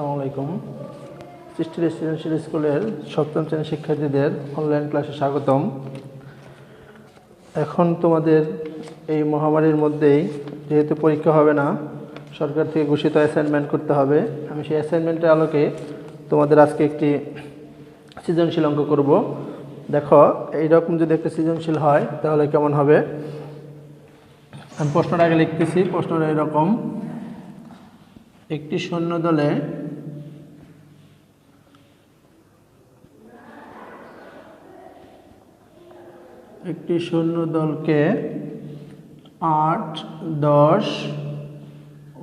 আসসালামু আলাইকুম। সৃষ্টি রেসিডেন্সিয়াল স্কুলের সপ্তম শ্রেণির শিক্ষার্থীদের অনলাইন ক্লাসে স্বাগতম। এখন তোমাদের এই মহামারীর মধ্যেই, যেহেতু পরীক্ষা হবে না, সরকার থেকে ঘোষিত অ্যাসাইনমেন্ট করতে হবে। আমি সেই অ্যাসাইনমেন্টের আলোকে তোমাদের আজকে একটি সৃজনশীল অঙ্ক করব। দেখো, এইরকম যদি একটা সৃজনশীল হয়, তাহলে কেমন হবে? আমি প্রশ্নটা আগে লিখতেছি, প্রশ্নটা এরকম। একটি সৈন্য দলে একটি সৈন্য দলকে আট, দশ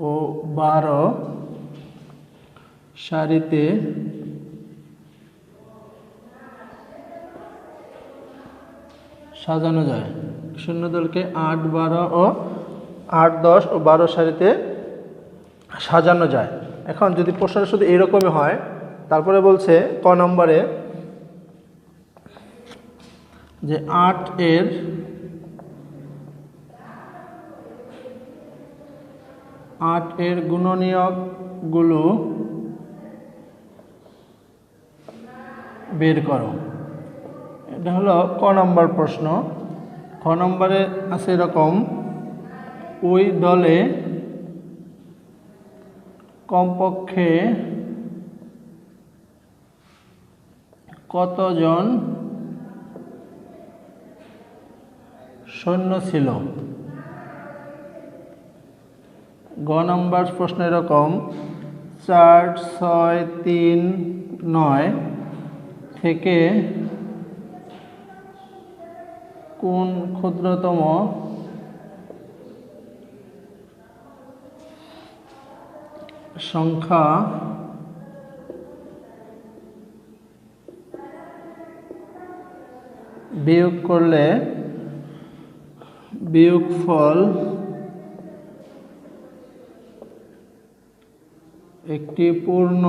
ও বারো সারিতে সাজানো যায়। সৈন্য দলকে আট, বারো ও আট, দশ ও বারো সারিতে সাজানো যায়। এখন যদি প্রশ্নটা শুধু এরকমই হয়, তারপরে বলছে ক নম্বরে যে আট এর আট এর গুণনীয়কগুলো বের করো। এটা হলো ক নম্বর প্রশ্ন। খ নম্বরে আছে এরকম, ওই দলে কমপক্ষে কতজন সৈন্য ছিল। গ নম্বর প্রশ্ন এরকম, চার, ছয়, তিন, নয় থেকে কোন ক্ষুদ্রতম সংখ্যা বিয়োগ করলে বিয়োগফল একটি পূর্ণ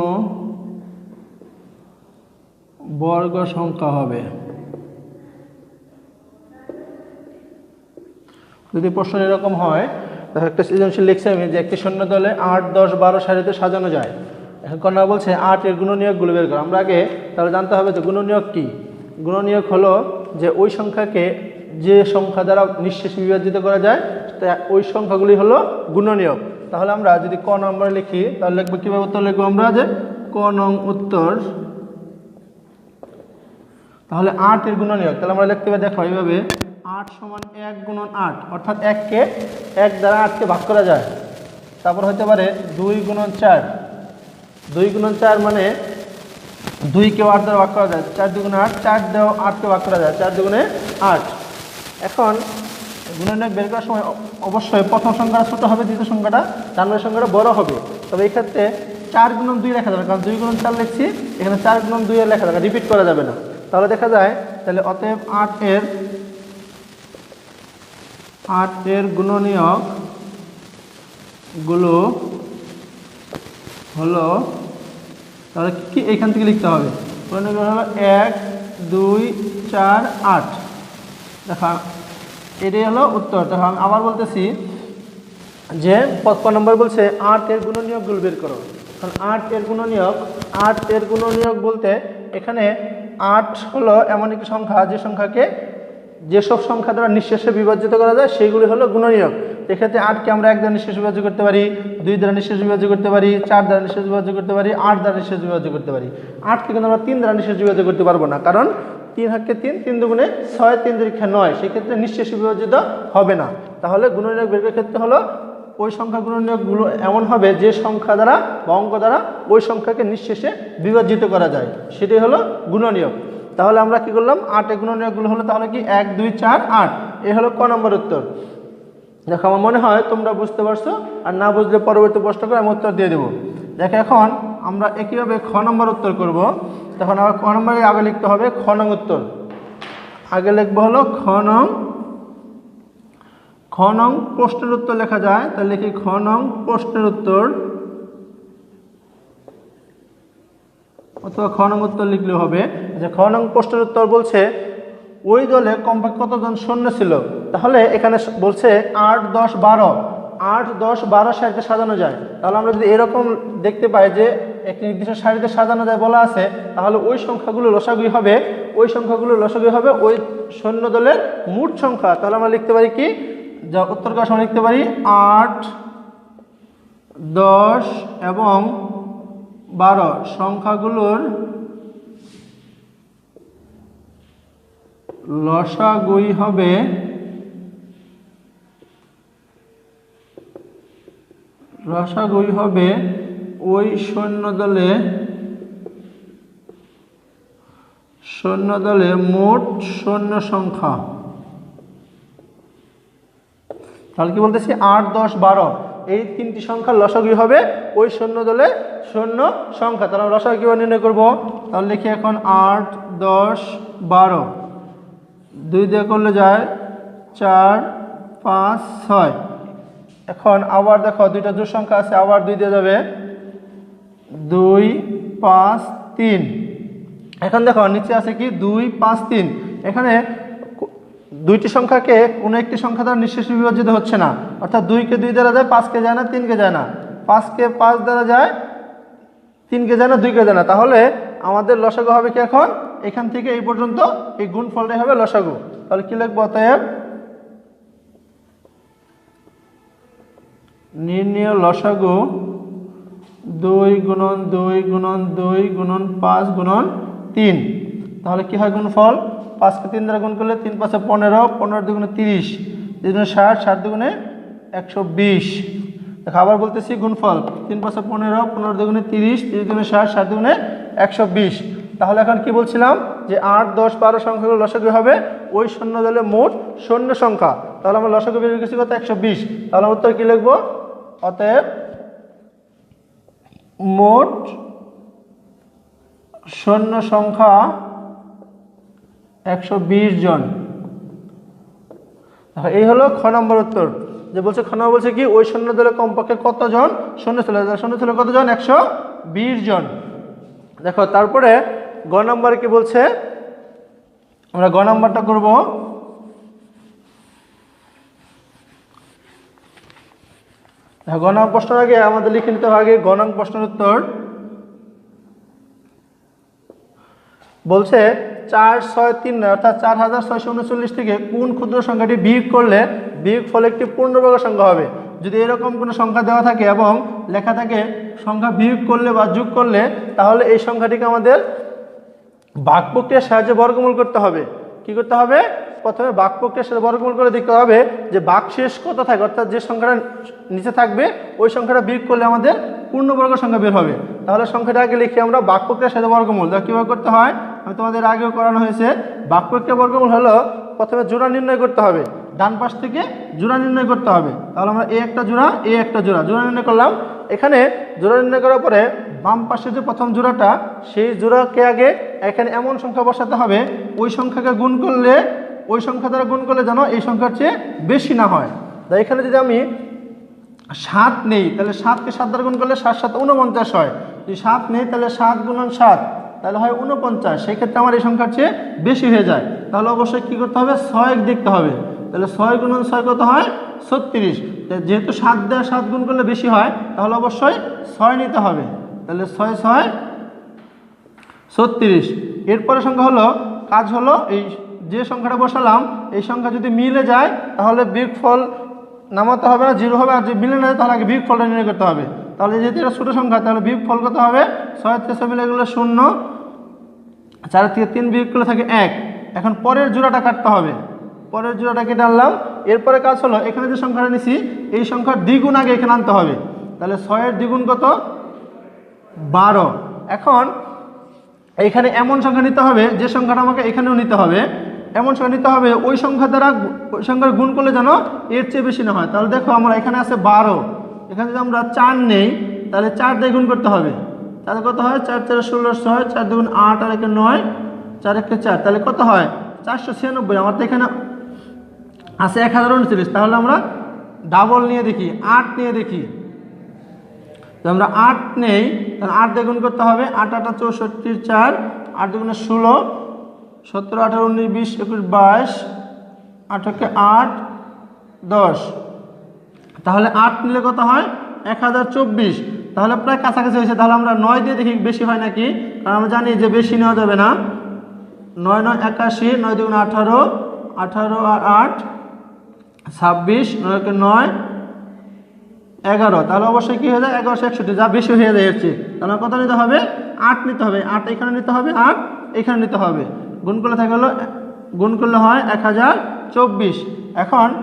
বর্গ সংখ্যা হবে। যদি প্রশ্ন এরকম হয় দেখো একটা সৃজনশীল লিখছে আমি যে একটি সৈন্য দলে আট, দশ, বারো সারিতে সাজানো যায়। এখন কন্যা বলছে, আট এর গুণনীয়কগুলো বের করো। আমরা আগে তাহলে জানতে হবে যে গুণনীয়ক কি? গুণনীয়ক হলো যে ওই সংখ্যাকে যে সংখ্যা দ্বারা নিঃশেষে বিভাজিত করা যায়, তা ওই সংখ্যাগুলি হলো গুণনীয়ক। তাহলে আমরা যদি ক নম্বরে লিখি, তাহলে লিখব কীভাবে উত্তর লিখব আমরা? যে ক নং উত্তর। তাহলে আট এর গুণনীয়ক। তাহলে আমরা লিখতে পারি দেখো এইভাবে আট সমান এক গুণন আট, অর্থাৎ এককে এক দ্বারা আটকে ভাগ করা যায়। তারপর হতে পারে দুই গুণন চার। দুই গুণন চার মানে দুইকেও আট দ্বারা ভাগ করা যায়। চার দুগুণে আট, চার দেওয়া আটকে ভাগ করা যায়। চার দুগুণে আট। এখন গুণনীয়ক বের করার সময় অবশ্যই প্রথম সংখ্যাটা ছোটো হবে, দ্বিতীয় সংখ্যাটা চার নম্বর সংখ্যাটা বড় হবে। তবে এই ক্ষেত্রে চার গুণন দুই লেখা যাবে, কারণ দুই গুণন চার লিখছি, এখানে চার গুণন দুই লেখা যাবে রিপিট করা যাবে না। তাহলে দেখা যায়, তাহলে অতএব আট এর আট এর গুণনীয়কগুলো হলো, তাহলে কি এখান থেকে লিখতে হবে? গুণনীয়ক হলো এক, দুই, চার, আট। দেখা, এটাই হলো উত্তর। দেখো, আমি আবার বলতেছি যে ক নম্বর বলছে আট এর গুণনীয়কগুলো বের করো। কারণ আট এর গুণনীয়ক, আট এর গুণনীয়ক বলতে এখানে আট হলো এমন একটি সংখ্যা, যে সংখ্যাকে যেসব সংখ্যা দ্বারা নিঃশেষে বিভাজিত করা যায়, সেইগুলি হলো গুণনীয়ক। এক্ষেত্রে আটকে আমরা এক দ্বারা নিঃশেষ বিভাজ্য করতে পারি, দুই দ্বারা নিঃশেষ বিভাজ্য করতে পারি, চার দ্বারা নিঃশেষ বিভাজ্য করতে পারি, আট দ্বারা নিঃশেষ বিভাজ্য করতে পারি। আটকে কিন্তু আমরা তিন দ্বারা নিঃশেষ বিভাজ্য করতে পারব না। কারণ তিন হাতকে তিন তিন দুগুণে ছয়, তিন দীর্ঘে নয়, সেক্ষেত্রে নিঃশেষ বিভাজিত হবে না। তাহলে গুণনীয়ক বের ক্ষেত্রে হলো, ওই সংখ্যা গুণনীয়কগুলো এমন হবে যে সংখ্যা দ্বারা বা অঙ্ক দ্বারা ওই সংখ্যাকে নিঃশেষে বিভাজিত করা যায়। সেটাই হলো গুণনীয়ক। তাহলে আমরা কি করলাম? আটে গুণনীয়কগুলো হলো তাহলে কি? এক, দুই, চার, আট। এ হলো ক নম্বর উত্তর। দেখো, আমার মনে হয় তোমরা বুঝতে পারছ, আর না বুঝলে পরবর্তী প্রশ্ন করে আমি উত্তর দিয়ে দেবো। দেখো, এখন আমরা একইভাবে খ নম্বর উত্তর করব। তখন আবার ক নম্বরে আগে লিখতে হবে খ নং উত্তর। আগে লিখব হলো খ নং খ নং প্রশ্নের উত্তর লেখা যায়, তাহলে লিখি খ নং প্রশ্নের উত্তর। অথবা খ নং উত্তর লিখলে হবে। যে খ নং প্রশ্নের উত্তর বলছে, ওই দলে কমপক্ষে কতজন সৈন্য ছিল? তাহলে এখানে বলছে আট, দশ, বারো। আট, দশ, বারো সারিতে সাজানো যায়। তাহলে আমরা যদি এরকম দেখতে পাই যে একটি নির্দিষ্ট সারিতে সাজানো যায় বলা আছে, তাহলে ওই সংখ্যাগুলো লসাগুই হবে, ওই সংখ্যাগুলো লসাগুই হবে ওই সৈন্য দলের মোট সংখ্যা। তাহলে আমরা লিখতে পারি কি? যা উত্তর কাজ আমরা লিখতে পারি আট, দশ এবং বারো। সংখ্যাগুলোর লসাগুই হবে রসাগুই হবে ওই সৈন্য দলে সৈন্য দলে মোট সৈন্য সংখ্যা। তাহলে কি বলতেছি? আট, দশ, বারো। এই তিনটি সংখ্যার লসাগুই হবে? ওই সৈন্য দলে সৈন্য সংখ্যা। তাহলে আমরা লসাগু নির্ণয় করব? তাহলে লিখি এখন আট, দশ, বারো। দুই দিয়ে করলে যায় চার, পাঁচ, ছয়। এখন আবার দেখো, দুইটা জোর সংখ্যা আছে, আবার দুই দিয়ে যাবে। দুই, পাঁচ, তিন। এখন দেখো, নিচে আছে কি? দুই, পাঁচ, তিন। এখানে দুইটি সংখ্যাকে কোনো একটি সংখ্যা দ্বারা নিঃশেষ বিভাজিত হচ্ছে না। অর্থাৎ দুইকে দুই দ্বারা যায় পাঁচকে যায় না, তিনকে যায় না। পাঁচকে পাঁচ দ্বারা যায়, তিনকে যায় না, দুইকে যায় না। তাহলে আমাদের লসাগু হবে কি এখন? এখান থেকে এই পর্যন্ত এই গুণ ফলটাই হবে লসাগু। তাহলে কি লিখব অতএব? নির্ণয় লসাগু দুই গুণন দুই গুণন দুই গুণন পাঁচ গুণন তিন। তাহলে কী হয় গুণফল? পাঁচকে তিন দ্বারা গুণ করলে তিন পাঁচে পনেরো পনেরো দুগুণে তিরিশ। দুগুণে ষাট ষাট দুগুণে একশো বিশ। দেখো আবার বলতেছি গুণফল। তিন পাঁচে পনেরো পনেরো দুগুণে তিরিশ তিরিশ দুগুণে ষাট ষাট দুগুণে একশো বিশ। তাহলে এখন কি বলছিলাম? যে আট, দশ, বারো সংখ্যাগুলো লসাগু হবে ওই শূন্য দলে মোট শূন্য সংখ্যা। তাহলে আমরা লসাগু বের করেছি কত? একশো বিশ। তাহলে উত্তর কী লিখব? অতএব মোট সৈন্য সংখ্যা একশো বিশ জন। এই হলো খ নম্বর উত্তর। যে বলছে, খ নম্বর বলছে কি, ওই সৈন্য দলে কমপক্ষে কতজন সৈন্য ছিল সৈন্য ছিল কতজন? একশো বিশ জন। দেখো, তারপরে গ নম্বরে কি বলছে? আমরা গ নম্বরটা করব। গণাং প্রশ্নের আগে আমাদের লিখে নিতে হবে আগে গণাং প্রশ্নের উত্তর। বলছে চার ছয় তিন অর্থাৎ চার হাজার ছয়শো উনচল্লিশ থেকে কোন ক্ষুদ্র সংখ্যাটি বিয়োগ করলে বিয়োগ ফলে একটি পূর্ণবর্গ সংখ্যা হবে? যদি এরকম কোনো সংখ্যা দেওয়া থাকে এবং লেখা থাকে সংখ্যা বিয়োগ করলে বা যোগ করলে, তাহলে এই সংখ্যাটিকে আমাদের বাক প্রক্রিয়ার সাহায্যে বর্গমূল করতে হবে। কি করতে হবে? প্রথমে বাক প্রক্রিয়ার সাথে বর্গমূল করে দেখতে হবে যে বাক শেষ কত থাকে, অর্থাৎ যে সংখ্যাটা নিচে থাকবে, ওই সংখ্যাটা বিয়োগ করলে আমাদের পূর্ণবর্গ সংখ্যা বের হবে। তাহলে সংখ্যাটা আগে লিখে আমরা বাক প্রক্রিয়ার সাথে বর্গমূল দেখো কীভাবে করতে হয়? আমি তোমাদের আগেও করানো হয়েছে, বাক প্রক্রিয়া বর্গমূল হলো প্রথমে জোড়া নির্ণয় করতে হবে, ডান পাশ থেকে জোড়া নির্ণয় করতে হবে। তাহলে আমরা এ একটা জোড়া, এ একটা জোড়া জোড়া নির্ণয় করলাম। এখানে জোড়া নির্ণয় করার পরে বাম পাশে যে প্রথম জোড়াটা, সেই জোড়াকে আগে এখানে এমন সংখ্যা বসাতে হবে, ওই সংখ্যাকে গুণ করলে ওই সংখ্যা দ্বারা গুণ করলে যেন এই সংখ্যার চেয়ে বেশি না হয়। তাই এখানে যদি আমি সাত নেই, তাহলে সাতকে সাত দ্বারা গুণ করলে সাত সাত উনপঞ্চাশ হয়। যদি সাত নেই, তাহলে সাত গুণন সাত, তাহলে হয় উনপঞ্চাশ সেই ক্ষেত্রে আমার এই সংখ্যার চেয়ে বেশি হয়ে যায়। তাহলে অবশ্যই কী করতে হবে? ছয় দেখতে হবে। তাহলে ছয় গুণন ছয় কত হয়? ছত্রিশ। যেহেতু সাত দেওয়া সাত গুণ করলে বেশি হয়, তাহলে অবশ্যই ছয় নিতে হবে। তাহলে ছয় ছয়, ছত্রিশ। এরপরে সংখ্যা হলো, কাজ হলো এই যে সংখ্যাটা বসালাম, এই সংখ্যা যদি মিলে যায়, তাহলে বিগ ফল নামাতে হবে না, জিরো হবে, আর যদি মিলে না তাহলে আগে বিগ ফলটা নির্ণয় করতে হবে। তাহলে যেহেতু এটা ছোটো সংখ্যা, তাহলে বিগ ফল কত হবে? ছয় থেকে মিলে গেলে শূন্য, চার থেকে তিন বিয়োগ করলে থাকে এক। এখন পরের জোড়াটা কাটতে হবে। পরের জোড়াটা কেটে আনলাম। এরপরে কাজ হলো, এখানে যে সংখ্যাটা নিছি, এই সংখ্যার দ্বিগুণ আগে এখানে আনতে হবে। তাহলে ছয়ের দ্বিগুণ কত? বারো। এখন এইখানে এমন সংখ্যা নিতে হবে, যে সংখ্যাটা আমাকে এখানেও নিতে হবে। এমন সংখ্যা নিতে হবে, ওই সংখ্যা দ্বারা ওই সংখ্যার গুণ করলে যেন এর চেয়ে বেশি না হয়। তাহলে দেখো আমরা এখানে আছে বারো। এখানে যদি আমরা চার নেই, তাহলে চার দিয়ে গুণ করতে হবে। তাহলে কত হয়? চার চার ষোলো ছয়, চার দুগুণ আট, আর একে নয়, চার একে চার। তাহলে কত হয়? চারশো ছিয়ানব্বই। আমার তো এখানে আছে এক হাজার উনচল্লিশ। তাহলে আমরা ডাবল নিয়ে দেখি, আট নিয়ে দেখি। আমরা আট নেই, তাহলে আট দিয়ে গুণ করতে হবে। আট আটা চৌষট্টির চার, আট দুগুণে ষোলো সতেরো, আঠারো, উনিশ, বিশ, একুশ, বাইশ আঠারোকে আট, দশ। তাহলে আট নিলে কত হয়? এক হাজার চব্বিশ। তাহলে প্রায় কাছাকাছি হয়েছে। তাহলে আমরা নয় দিয়ে দেখি বেশি হয় নাকি? কারণ আমরা জানি যে বেশি নেওয়া যাবে না। নয় নয়, একাশি, নয় দুগুণ আঠারো আঠারো আর আট, ছাব্বিশ নয়কে নয়, এগারো। তাহলে অবশ্যই কী হয়ে যায়? এগারোশো একষট্টি। যা বেশি হয়ে যায়, এর চেয়ে। তাহলে কত নিতে হবে? আট নিতে হবে। আট এখানে নিতে হবে, আট এখানে নিতে হবে। গুণ করলে থাকে হলো গুণ করলে হয় এক হাজার চব্বিশ। এখন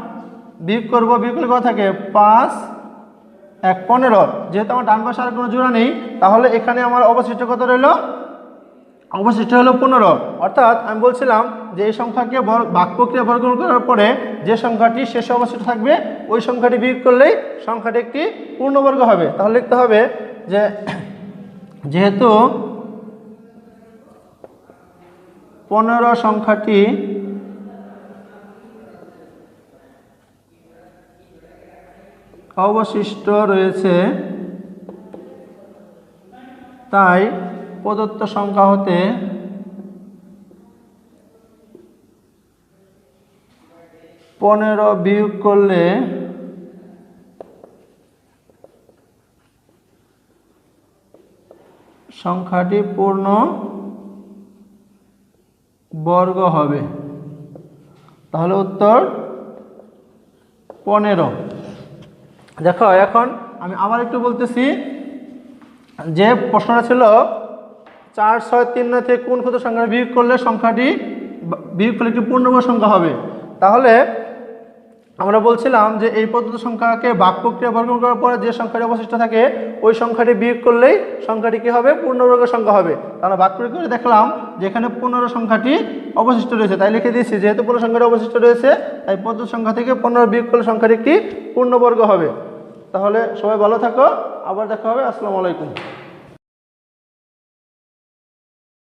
বিয়োগ করব, বিয়োগ করলে থাকে? পাঁচ, এক, পনেরো। যেহেতু আমার ডান পাশে আর কোনো জোড়া নেই, তাহলে এখানে আমার অবশিষ্ট কত রইল? অবশিষ্ট হলো পনেরো। অর্থাৎ আমি বলছিলাম যে এই সংখ্যাকে বর- ভাগ প্রক্রিয়া বর্গমূল করার পরে যে সংখ্যাটি শেষে অবশিষ্ট থাকবে, ওই সংখ্যাটি বিয়োগ করলেই সংখ্যাটি একটি পূর্ণবর্গ হবে। তাহলে লিখতে হবে যে, যেহেতু পনেরো সংখ্যাটি অবশিষ্ট রয়েছে। তাই প্রদত্ত সংখ্যা হতে পনেরো বিয়োগ করলে সংখ্যাটি পূর্ণ বর্গ হবে। তাহলে উত্তর পনেরো। দেখো, এখন আমি আবার একটু বলতেছি যে প্রশ্নটা ছিল চার, ছয়, তিন, নয় থেকে কোন ক্ষুদ্র সংখ্যা বিয়োগ করলে সংখ্যাটি বিয়োগ করলে একটি পূর্ণবর্গ সংখ্যা হবে? তাহলে আমরা বলছিলাম যে এই পদ্ধতি সংখ্যাকে বাক প্রক্রিয়া বর্গমূল করার পরে যে সংখ্যাটি অবশিষ্ট থাকে, ওই সংখ্যাটি বিয়োগ করলেই সংখ্যাটি কী হবে? পূর্ণবর্গ সংখ্যা হবে। তাহলে বাক প্রক্রিয়া করে দেখলাম যে এখানে পনেরো সংখ্যাটি অবশিষ্ট রয়েছে। তাই লিখে দিয়েছি, যেহেতু পনেরো সংখ্যাটি অবশিষ্ট রয়েছে, তাই পদ্ম সংখ্যা থেকে পনেরো বিয়োগ করলে সংখ্যাটি একটি পূর্ণবর্গ হবে। তাহলে সবাই ভালো থাকো, আবার দেখা হবে। আসসালামু আলাইকুম।